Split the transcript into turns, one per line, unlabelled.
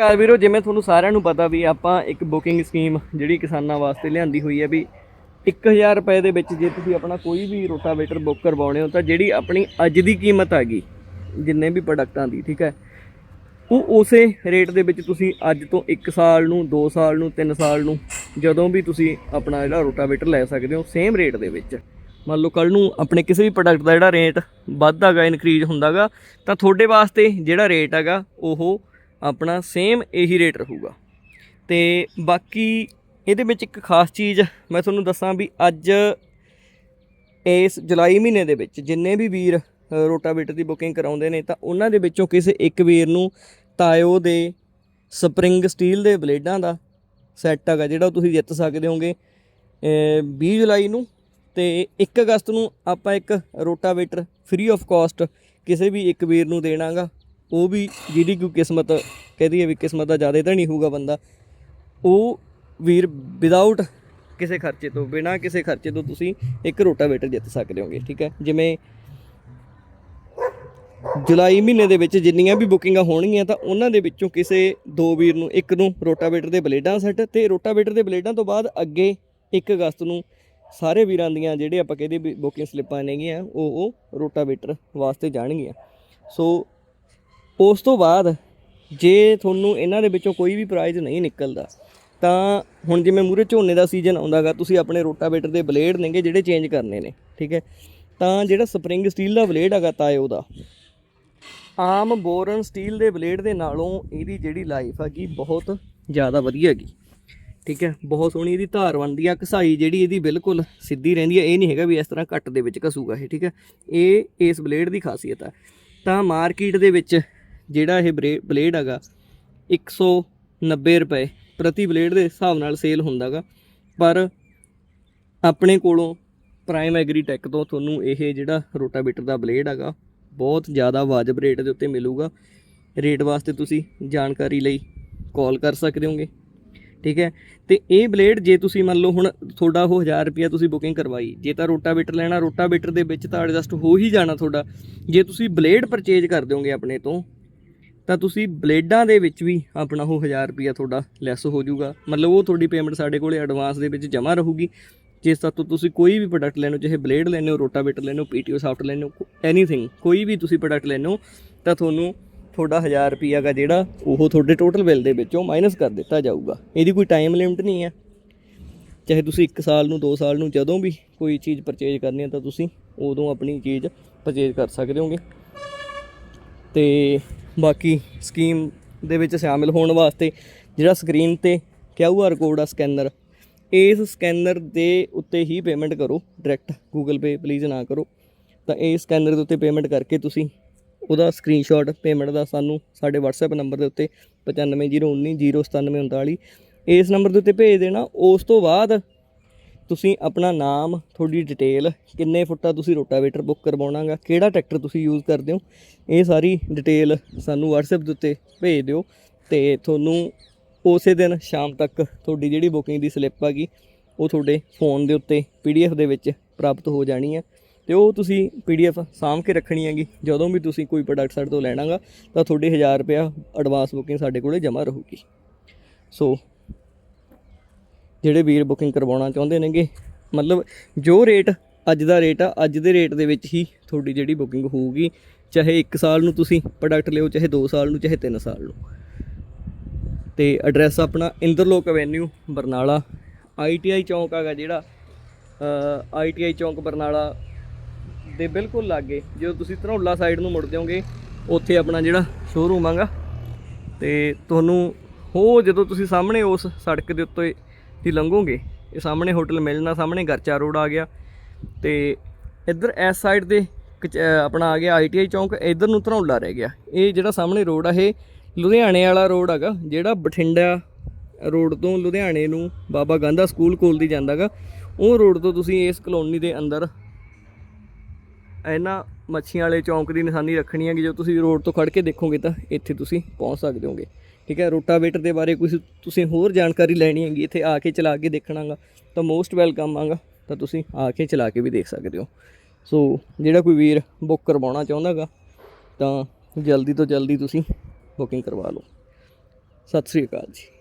ਕਾਰ ਵੀਰੋ, ਜਿਵੇਂ ਤੁਹਾਨੂੰ ਸਾਰਿਆਂ ਨੂੰ ਪਤਾ ਵੀ ਆਪਾਂ ਇੱਕ ਬੁਕਿੰਗ ਸਕੀਮ ਜਿਹੜੀ ਕਿਸਾਨਾਂ ਵਾਸਤੇ ਲਿਆਂਦੀ ਹੋਈ ਹੈ ਵੀ 1000 ਰੁਪਏ ਦੇ ਵਿੱਚ ਜੇ ਤੁਸੀਂ ਆਪਣਾ ਕੋਈ ਵੀ ਰੋਟਾਵੇਟਰ ਬੁੱਕ ਕਰਵਾਉਣੇ ਹੋ ਤਾਂ ਜਿਹੜੀ ਆਪਣੀ ਅੱਜ ਦੀ ਕੀਮਤ ਹੈਗੀ, ਜਿੰਨੇ ਵੀ ਪ੍ਰੋਡਕਟਾਂ ਦੀ, ਠੀਕ ਹੈ, ਉਹ ਉਸੇ ਰੇਟ ਦੇ ਵਿੱਚ ਤੁਸੀਂ ਅੱਜ ਤੋਂ 1 ਸਾਲ ਨੂੰ 2 ਸਾਲ ਨੂੰ 3 ਸਾਲ ਨੂੰ ਜਦੋਂ ਵੀ ਤੁਸੀਂ ਆਪਣਾ ਜਿਹੜਾ ਰੋਟਾਵੇਟਰ ਲੈ ਸਕਦੇ ਹੋ ਸੇਮ ਰੇਟ ਦੇ ਵਿੱਚ। ਮੰਨ ਲਓ ਕੱਲ ਨੂੰ ਆਪਣੇ ਕਿਸੇ ਵੀ ਪ੍ਰੋਡਕਟ ਦਾ ਜਿਹੜਾ ਰੇਟ ਵੱਧਦਾਗਾ ਇਨਕਰੀਜ਼ ਹੁੰਦਾਗਾ, ਤਾਂ ਤੁਹਾਡੇ ਵਾਸਤੇ ਜਿਹੜਾ ਰੇਟ ਹੈਗਾ, ਉਹ ਆਪਣਾ ਸੇਮ ਇਹੀ ਰੇਟ ਰਹੂਗਾ। ਤੇ ਬਾਕੀ ਇਹਦੇ ਵਿੱਚ ਇੱਕ ਖਾਸ ਚੀਜ਼ ਮੈਂ ਤੁਹਾਨੂੰ ਦੱਸਾਂ ਵੀ ਅੱਜ ਇਸ ਜੁਲਾਈ ਮਹੀਨੇ ਦੇ ਵਿੱਚ ਜਿੰਨੇ ਵੀ ਵੀਰ ਰੋਟਾਵੇਟਰ ਦੀ ਬੁਕਿੰਗ ਕਰਾਉਂਦੇ ਨੇ ਤਾਂ ਉਹਨਾਂ ਦੇ ਵਿੱਚੋਂ ਕਿਸੇ ਇੱਕ ਵੀਰ ਨੂੰ ਤਾਇਓ ਦੇ ਸਪਰਿੰਗ ਸਟੀਲ ਦੇ ਬਲੇਡਾਂ ਦਾ ਸੈੱਟ ਹੈਗਾ ਜਿਹੜਾ ਉਹ ਤੁਸੀਂ ਜਿੱਤ ਸਕਦੇ ਹੋਗੇ ਅ, 20 ਜੁਲਾਈ ਨੂੰ ਤੇ 1 ਅਗਸਤ ਨੂੰ ਆਪਾਂ ਇੱਕ ਰੋਟਾਵੇਟਰ ਫ੍ਰੀ ਆਫ ਕਾਸਟ ਕਿਸੇ ਵੀ ਇੱਕ ਵੀਰ ਨੂੰ ਦੇਣਾਗਾ। ਉਹ ਵੀ ਜਿਹਦੀ ਕੋਈ ਕਿਸਮਤ ਕਹਦੀ ਹੈ ਵੀ ਕਿਸਮਤ ਦਾ ਜ਼ਿਆਦਾ ਤਾਂ ਨਹੀਂ ਹੋਊਗਾ ਬੰਦਾ, ਉਹ ਵੀਰ ਵਿਦਆਊਟ ਕਿਸੇ ਖਰਚੇ ਤੋਂ, ਬਿਨਾ ਕਿਸੇ ਖਰਚੇ ਤੋਂ ਤੁਸੀਂ ਇੱਕ ਰੋਟਾਵੇਟਰ ਜਿੱਤ ਸਕਦੇ ਹੋਗੇ, ਠੀਕ ਹੈ? ਜਿਵੇਂ ਜੁਲਾਈ ਮਹੀਨੇ ਦੇ ਵਿੱਚ ਜਿੰਨੀਆਂ ਵੀ ਬੁਕਿੰਗਾਂ ਹੋਣਗੀਆਂ ਤਾਂ ਉਹਨਾਂ ਦੇ ਵਿੱਚੋਂ ਕਿਸੇ ਦੋ ਵੀਰ ਨੂੰ, ਇੱਕ ਨੂੰ ਰੋਟਾਵੇਟਰ ਦੇ ਬਲੇਡਾਂ ਸੈੱਟ ਤੇ ਰੋਟਾਵੇਟਰ ਦੇ ਬਲੇਡਾਂ ਤੋਂ ਬਾਅਦ ਅੱਗੇ 1 ਅਗਸਤ ਨੂੰ ਸਾਰੇ ਵੀਰਾਂ ਦੀਆਂ ਜਿਹੜੇ ਆਪਾਂ ਕਹਿੰਦੇ ਵੀ ਬੁਕਿੰਗ ਸਲਿੱਪਾਂ ਨੇਗੀਆਂ, ਉਹ ਉਹ ਰੋਟਾਵੇਟਰ ਵਾਸਤੇ ਜਾਣਗੀਆਂ। ਸੋ ਉਸ ਤੋਂ ਬਾਅਦ ਜੇ ਤੁਹਾਨੂੰ ਇਹਨਾਂ ਦੇ ਵਿੱਚੋਂ ਕੋਈ ਵੀ ਪ੍ਰਾਈਜ਼ ਨਹੀਂ ਨਿਕਲਦਾ, ਤਾਂ ਹੁਣ ਜਿਵੇਂ ਮੂਰੇ ਝੋਨੇ ਦਾ ਸੀਜ਼ਨ ਆਉਂਦਾਗਾ, ਤੁਸੀਂ ਆਪਣੇ ਰੋਟਾਵੇਟਰ ਦੇ ਬਲੇਡ ਨੇਗੇ ਜਿਹੜੇ ਚੇਂਜ ਕਰਨੇ ਨੇ, ਠੀਕ ਹੈ? ਤਾਂ ਜਿਹੜਾ ਸਪਰਿੰਗ ਸਟੀਲ ਦਾ ਬਲੇਡ ਹੈਗਾ ਤਾਇਓ ਦਾ ਆਮ ਬੋਰਨ ਸਟੀਲ ਦੇ ਬਲੇਡ ਦੇ ਨਾਲੋਂ ਇਹਦੀ ਜਿਹੜੀ ਲਾਈਫ ਹੈਗੀ ਬਹੁਤ ਜ਼ਿਆਦਾ ਵਧੀਆ ਹੈਗੀ, ਠੀਕ ਹੈ? ਬਹੁਤ ਸੋਹਣੀ ਇਹਦੀ ਧਾਰ ਬਣਦੀ ਆ ਘਸਾਈ ਜਿਹੜੀ ਇਹਦੀ ਬਿਲਕੁਲ ਸਿੱਧੀ ਰਹਿੰਦੀ ਹੈ ਇਹ ਨਹੀਂ ਹੈਗਾ ਵੀ ਇਸ ਤਰ੍ਹਾਂ ਕੱਟ ਦੇ ਵਿੱਚ ਘਸੂਗਾ ਇਹ, ਠੀਕ ਹੈ? ਇਹ ਇਸ ਬਲੇਡ ਦੀ ਖਾਸੀਅਤ ਆ। ਤਾਂ ਮਾਰਕੀਟ ਦੇ ਵਿੱਚ ਜਿਹੜਾ ਇਹ ਬਰੇ- ਬਲੇਡ ਹੈਗਾ 190 ਰੁਪਏ ਪ੍ਰਤੀ ਬਲੇਡ ਦੇ ਹਿਸਾਬ ਨਾਲ ਸੇਲ ਹੁੰਦਾਗਾ। ਪਰ ਆਪਣੇ ਕੋਲੋਂ ਪ੍ਰਾਈਮ ਐਗਰੀਟੈਕ ਤੋਂ ਤੁਹਾਨੂੰ ਇਹ ਜਿਹੜਾ ਰੋਟਾਵੇਟਰ ਦਾ ਬਲੇਡ ਹੈਗਾ, ਬਹੁਤ ਜ਼ਿਆਦਾ ਵਾਜਬ ਰੇਟ ਦੇ ਉੱਤੇ ਮਿਲੂਗਾ। ਰੇਟ ਵਾਸਤੇ ਤੁਸੀਂ ਜਾਣਕਾਰੀ ਲਈ ਕਾਲ ਕਰ ਸਕਦੇ ਹੋਗੇ। ਠੀਕ ਹੈ? ਤੇ ਇਹ ਬਲੇਡ ਜੇ ਤੁਸੀਂ ਮੰਨ ਲਓ ਹੁਣ ਤੁਹਾਡਾ ਉਹ 1000 ਰੁਪਿਆ ਤੁਸੀਂ ਬੁਕਿੰਗ ਕਰਵਾਈ, ਜੇ ਤਾਂ ਰੋਟਾਵੇਟਰ ਲੈਣਾ, ਰੋਟਾਵੇਟਰ ਦੇ ਵਿੱਚ ਤਾਂ ਐਡਜਸਟ ਹੋ ਹੀ ਜਾਣਾ ਤੁਹਾਡਾ। ਜੇ ਤੁਸੀਂ ਬਲੇਡ ਪਰਚੇਜ ਕਰ ਦਿਓਗੇ ਆਪਣੇ ਤੋਂ ਤਾਂ ਤੁਸੀਂ ਬਲੇਡਾਂ ਦੇ ਵਿੱਚ ਵੀ ਆਪਣਾ ਉਹ 1000 ਰੁਪਿਆ ਤੁਹਾਡਾ ਲੈਸ ਹੋ ਜਾਊਗਾ। ਮਤਲਬ ਉਹ ਤੁਹਾਡੀ ਪੇਮੈਂਟ ਸਾਡੇ ਕੋਲੇ ਐਡਵਾਂਸ ਦੇ ਵਿੱਚ ਜਮ੍ਹਾਂ ਰਹੂਗੀ। ਜਿਸ ਤੋਂ ਤੁਸੀਂ ਕੋਈ ਵੀ ਪ੍ਰੋਡਕਟ ਲੈਣੋ ਚਾਹੇ ਬਲੇਡ ਲੈਣੇ ਹੋ ਰੋਟਾਵੇਟਰ ਲੈਣੇ ਹੋ ਪੀਟੀਓ ਸਾਫਟ ਲੈਣੇ ਹੋ ਐਨੀਥਿੰਗ ਕੋਈ ਵੀ ਤੁਸੀਂ ਪ੍ਰੋਡਕਟ ਲੈਣੇ ਹੋ, ਤਾਂ ਤੁਹਾਨੂੰ ਤੁਹਾਡਾ 1000 ਰੁਪਿਆ ਗਾ ਜਿਹੜਾ ਉਹ ਤੁਹਾਡੇ ਟੋਟਲ ਬਿੱਲ ਦੇ ਵਿੱਚੋਂ ਮਾਈਨਸ ਕਰ ਦਿੱਤਾ ਜਾਊਗਾ। ਇਹਦੀ ਕੋਈ ਟਾਈਮ ਲਿਮਟ ਨਹੀਂ ਹੈ। ਚਾਹੇ ਤੁਸੀਂ 1 ਸਾਲ ਨੂੰ 2 ਸਾਲ ਨੂੰ ਜਦੋਂ ਵੀ ਕੋਈ ਚੀਜ਼ ਪਰਚੇਜ ਕਰਨੀ ਹੈ, ਤਾਂ ਤੁਸੀਂ ਉਦੋਂ ਆਪਣੀ ਚੀਜ਼ ਪਰਚੇਜ ਕਰ ਸਕਦੇ ਹੋਗੇ। ਤੇ ਬਾਕੀ ਸਕੀਮ ਦੇ ਵਿੱਚ ਸ਼ਾਮਿਲ ਹੋਣ ਵਾਸਤੇ ਜਿਹੜਾ ਸਕਰੀਨ ਤੇ ਕਿਊਆਰ ਕੋਡ ਆ ਸਕੈਨਰ ਇਸ ਸਕੈਨਰ ਦੇ ਉੱਤੇ ਹੀ ਪੇਮੈਂਟ ਕਰੋ ਡਾਇਰੈਕਟ Google Pay ਪਲੀਜ਼ ਨਾ ਕਰੋ। ਤਾਂ ਇਹ ਸਕੈਨਰ ਦੇ ਉੱਤੇ ਪੇਮੈਂਟ ਕਰਕੇ ਤੁਸੀਂ ਉਹਦਾ ਸਕਰੀਨਸ਼ਾਟ ਪੇਮੈਂਟ ਦਾ ਸਾਨੂੰ ਸਾਡੇ WhatsApp ਨੰਬਰ ਦੇ ਉੱਤੇ 9501909739 ਇਸ ਨੰਬਰ ਦੇ ਉੱਤੇ ਭੇਜ ਦੇਣਾ। ਉਸ ਤੋਂ ਬਾਅਦ ਤੁਸੀਂ ਆਪਣਾ ਨਾਮ, ਤੁਹਾਡੀ ਡਿਟੇਲ ਕਿੰਨੇ ਫੁੱਟਾ ਤੁਸੀਂ ਰੋਟਾਵੇਟਰ ਬੁੱਕ ਕਰਵਾਉਣਾਗਾ, ਕਿਹੜਾ ਟਰੈਕਟਰ ਤੁਸੀਂ ਯੂਜ਼ ਕਰਦੇ ਹੋ, ਇਹ ਸਾਰੀ ਡਿਟੇਲ ਸਾਨੂੰ WhatsApp ਦੇ ਉੱਤੇ ਭੇਜ ਦਿਓ ਤੇ ਤੁਹਾਨੂੰ ਉਸੇ ਦਿਨ ਸ਼ਾਮ ਤੱਕ ਤੁਹਾਡੀ ਜਿਹੜੀ ਬੁਕਿੰਗ ਦੀ ਸਲਿੱਪ ਹੈਗੀ ਉਹ ਤੁਹਾਡੇ ਫੋਨ ਦੇ ਉੱਤੇ PDF ਦੇ ਵਿੱਚ ਪ੍ਰਾਪਤ ਹੋ ਜਾਣੀ ਹੈ ਤੇ ਉਹ ਤੁਸੀਂ PDF ਸਾਂਭ ਕੇ ਰੱਖਣੀ ਹੈਗੀ, ਜਦੋਂ ਵੀ ਤੁਸੀਂ ਕੋਈ ਪ੍ਰੋਡਕਟ ਸਾਡੇ ਤੋਂ ਲੈਣਾਗਾ, ਤਾਂ ਤੁਹਾਡੀ 1000 ਰੁਪਇਆ ਐਡਵਾਂਸ ਬੁਕਿੰਗ ਸਾਡੇ ਕੋਲੇ ਜਮ੍ਹਾਂ ਰਹੂਗੀ। ਸੋ ਜਿਹੜੇ ਵੀਰ ਬੁਕਿੰਗ ਕਰਵਾਉਣਾ ਚਾਹੁੰਦੇ ਨੇਗੇ, ਮਤਲਬ ਜੋ ਰੇਟ ਅੱਜ ਦਾ ਰੇਟ ਆ, ਅੱਜ ਦੇ ਰੇਟ ਦੇ ਵਿੱਚ ਹੀ ਤੁਹਾਡੀ ਜਿਹੜੀ ਬੁਕਿੰਗ ਹੋਊਗੀ, ਚਾਹੇ 1 ਸਾਲ ਨੂੰ ਤੁਸੀਂ ਪ੍ਰੋਡਕਟ ਲਿਓ, ਚਾਹੇ 2 ਸਾਲ ਨੂੰ, ਚਾਹੇ 3 ਸਾਲ ਨੂੰ। ਤੇ ਐਡਰੈਸ ਆਪਣਾ ਇੰਦਰਲੋਕ ਐਵੇਨਿਊ ਬਰਨਾਲਾ। ਆਈਟੀਆਈ ਚੌਂਕ ਹੈਗਾ ਜਿਹੜਾ ਆਈਟੀਆਈ ਚੌਂਕ ਬਰਨਾਲਾ ਦੇ ਬਿਲਕੁਲ ਲਾਗੇ। ਜਦੋਂ ਤੁਸੀਂ ਧਰੌਲਾ ਸਾਈਡ ਨੂੰ ਮੁੜ ਹੋਗੇ ਉੱਥੇ ਆਪਣਾ ਜਿਹੜਾ ਸ਼ੋਰੂਮ ਆਗਾ ਤੇ ਤੁਹਾਨੂੰ ਹੋ ਜਦੋਂ ਤੁਸੀਂ ਸਾਹਮਣੇ ਉਸ ਸੜਕ ਦੇ ਉੱਤੇ ਦੀ ਲੰਘੋਗੇ, ਇਹ ਸਾਹਮਣੇ ਹੋਟਲ ਮਿਲਣਾ, ਸਾਹਮਣੇ ਗਰਚਾ ਰੋਡ ਆ ਗਿਆ। ਤੇ ਇੱਧਰ ਇਸ ਸਾਈਡ ਤੇ ਕਚ- ਆਪਣਾ ਆ ਗਿਆ ਆਈਟੀਆਈ ਚੌਂਕ, ਇੱਧਰ ਨੂੰ ਧਰੌਲਾ ਰਹਿ ਗਿਆ। ਇਹ ਜਿਹੜਾ ਸਾਹਮਣੇ ਰੋਡ ਆ, ਇਹ ਲੁਧਿਆਣੇ ਵਾਲਾ ਰੋਡ ਹੈਗਾ, ਜਿਹੜਾ ਬਠਿੰਡਾ ਰੋਡ ਤੋਂ ਲੁਧਿਆਣੇ ਨੂੰ ਬਾਬਾ ਗਾਂਧਾ ਸਕੂਲ ਕੋਲ ਦੀ ਜਾਂਦਾਗਾ ਉਹ ਰੋਡ ਤੋਂ ਤੁਸੀਂ ਇਸ ਕਲੋਨੀ ਦੇ ਅੰਦਰ ਇਹਨਾਂ ਮੱਛੀਆਂ ਵਾਲੇ ਚੌਂਕ ਦੀ ਨਿਸ਼ਾਨੀ ਰੱਖਣੀ ਹੈ ਕਿ ਜੋ ਤੁਸੀਂ ਰੋਡ ਤੋਂ ਖੜ ਕੇ ਦੇਖੋਗੇ ਤਾਂ ਇੱਥੇ ਤੁਸੀਂ ਪਹੁੰਚ ਸਕਦੇ ਹੋਗੇ। ਠੀਕ ਹੈ, ਰੋਟਾਵੇਟਰ ਦੇ ਬਾਰੇ ਕੁਝ ਤੁਸੀਂ ਹੋਰ ਜਾਣਕਾਰੀ ਲੈਣੀ ਹੈਗੀ, ਇੱਥੇ ਆ ਕੇ ਚਲਾ ਕੇ ਦੇਖਣਾਗਾ, ਤਾਂ ਮੋਸਟ ਵੈਲਕਮ ਆਗਾ, ਤਾਂ ਤੁਸੀਂ ਆ ਕੇ ਚਲਾ ਕੇ ਵੀ ਦੇਖ ਸਕਦੇ ਹੋ। ਸੋ ਜਿਹੜਾ ਕੋਈ ਵੀਰ ਬੁੱਕ ਕਰਵਾਉਣਾ ਚਾਹੁੰਦਾਗਾ, ਤਾਂ ਜਲਦੀ ਤੋਂ ਜਲਦੀ ਤੁਸੀਂ ਬੁਕਿੰਗ ਕਰਵਾ ਲਓ। ਸਤਿ ਸ੍ਰੀ ਅਕਾਲ ਜੀ।